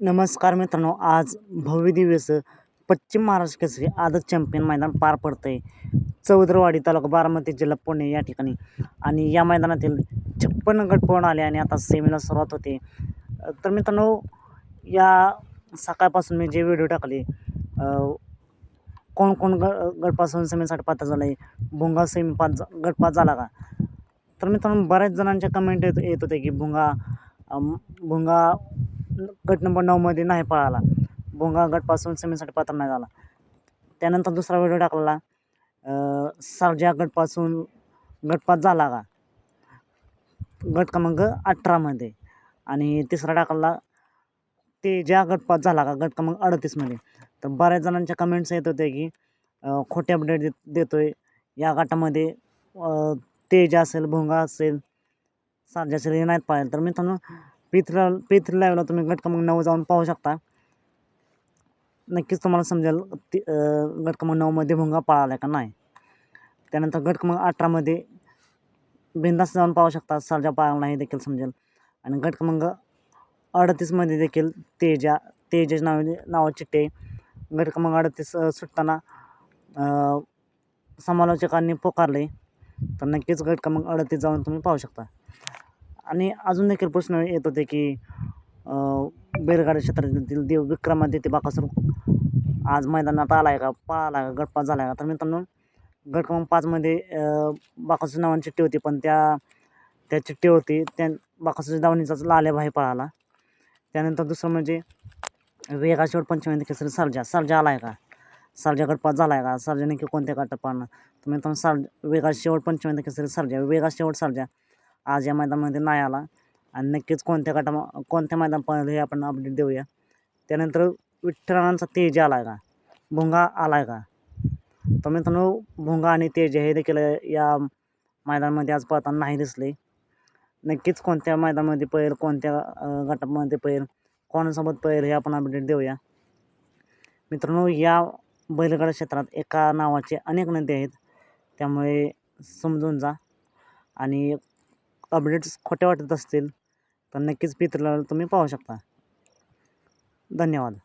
नमस्कार मित्रांनो आज भव्य दिवस पश्चिम महाराष्ट्र केसरी आदत चॅम्पियन मैदान पार पडतं आहे चौदरवाडी तालुका बारामती जिल्हा पुणे या ठिकाणी. आणि या मैदानातील छप्पन्न गट पळून आले आणि आता सेमीला सुरुवात होते. तर मित्रांनो या सकाळपासून मी जे व्हिडिओ टाकले कोण कोण ग गटपासून सेमीसाठी पात्र झालं आहे भुंगा सेमी पाच गटपास झाला का? तर मित्रांनो बऱ्याच जणांच्या कमेंट येत येत होते की भुंगा भुंगा गट नंबर नऊमध्ये नाही पळाला. भोंगा गटपासून सेमीसाठी पात्र नाही झाला. त्यानंतर दुसरा व्हिडिओ टाकलेला सारजा गटपासून गटपात झाला का? गट क्रमांक अठरामध्ये. आणि तिसरा टाकला ते ज्या गटपात झाला का? गट क्रमांक अडतीसमध्ये. तर बऱ्याच जणांच्या कमेंट्स येत होते की खोटे अपडेट देत देतो आहे या गटामध्ये तेज असेल भोंगा असेल सारजा असेल हे नाहीत पाहिजे तर मित्रांनो पिथ्र पिथ्री लाईव्हला तुम्ही गट क्रमांक नऊ जाऊन पाहू शकता. नक्कीच तुम्हाला समजेल ती अ, गट क्रमांक नऊमध्ये भुंगा पळाला का नाही. त्यानंतर गट क्रमांक अठरामध्ये बिंदास जाऊन पाहू शकता सरजा पळाला नाही देखील समजेल. आणि गट क्रमांक अडतीसमध्ये देखील तेजा तेजस नाव नावाची टे. गट क्रमांक अडतीस सुटताना समालोचकांनी पुकारले. तर नक्कीच गट क्रमांक अडतीस जाऊन तुम्ही पाहू शकता. आणि अजून देखील प्रश्न येत होते की बैलगाडी क्षेत्रातील देव विक्रमादित्य बाकासूर आज मैदानात आला आहे का? पळाला आहे का? गटपास झाला आहे का? तर मित्रांनो गट क्रमांक पाचमध्ये बाकासूर नावाची चिठ्ठी होती पण त्या त्या चिठ्ठीवरती त्या बाकासूरच्या दावणीचाच लाल्याभाई पळाला. त्यानंतर दुसरं म्हणजे वेगा शेवट पंचमी केसरी सर्जा सर्जा आला आहे का? सर्जा गटपास झाला आहे का? सर्जा नेमकी कोणत्या गटात पाळणार? तर मित्रांनो सर वेगा शेवट पंचमी केसरी सर्जा वेगा शेवट सर्जा आज या मैदानामध्ये नाही आला. आणि नक्कीच कोणत्या गटा कोणत्या मैदान पाहिलं हे आपण अपडेट देऊया. त्यानंतर विठ्ठलांचा तेज आला आहे का? भुंगा आला आहे का? तर मित्रांनो भुंगा आणि तेज हे देखील या मैदानामध्ये आज पळताना नाही दिसले. नक्कीच कोणत्या मैदानामध्ये पळेल कोणत्या गटामध्ये पळेल कोणासोबत पळेल हे आपण अपडेट देऊया. मित्रांनो या बैलगाडा क्षेत्रात एका नावाचे अनेक नदी आहेत. त्यामुळे समजून जा. आणि अपडेट्स खोटे वाटत असतील तर नक्कीच पित्रला तुम्ही पाहू शकता. धन्यवाद.